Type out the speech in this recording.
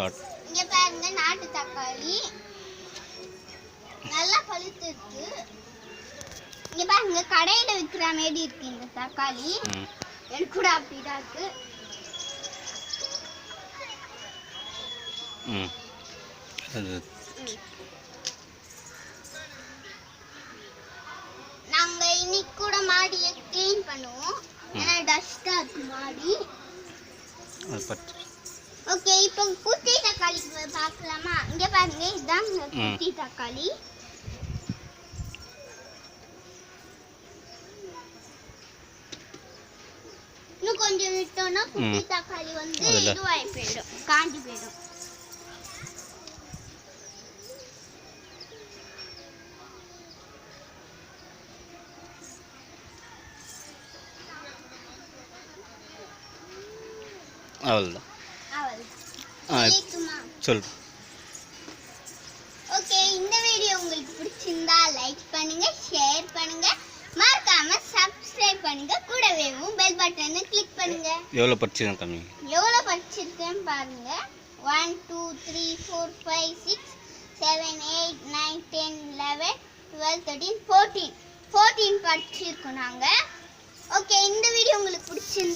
Start இங்க பாருங்க நாட்டு தக்காளி. நல்லா பழுத்து இருக்கு இங்க பாருங்க கடையில விக்கிற மாதிரி இருக்கு இந்த தக்காளி. எனக்கு கூட அப்படிதான் இருக்கு. ம். நாங்க இன்னைக்கு கூட மாடியை க்ளீன் பண்ணுவோம். ஏன்னா டஸ்டா இருக்கு மாடி. அது பச்சை ஓகே இப்போ குட்டி தக்காளி பார்க்கலாமா இங்க பாருங்க இதுதான். குட்டி தக்காளி இன்னும் கொஞ்சம் விட்டோம்னா குட்டி. தக்காளி வந்து. இதுவாகி போயிடும் காஞ்சி போயிடும் அவ்வளோதான் ஆ சொல் ஓகே இந்த வீடியோ உங்களுக்கு பிடிச்சிருந்தா லைக் பண்ணுங்க ஷேர் பண்ணுங்க. மறக்காம சப்ஸ்கிரைப் பண்ணுங்க. கூடவே பெல் பட்டனை கிளிக் பண்ணுங்க. எவ்வளோ படிச்சிருக்கேன் தம்பி எவ்வளோ படிச்சிருக்கேன்னு பாருங்க. One two three four five six seven eight nine ten eleven twelve thirteen fourteen fourteen படிச்சிருக்கோம் நாங்கள் ஓகே இந்த வீடியோ உங்களுக்கு பிடிச்சிருந்தா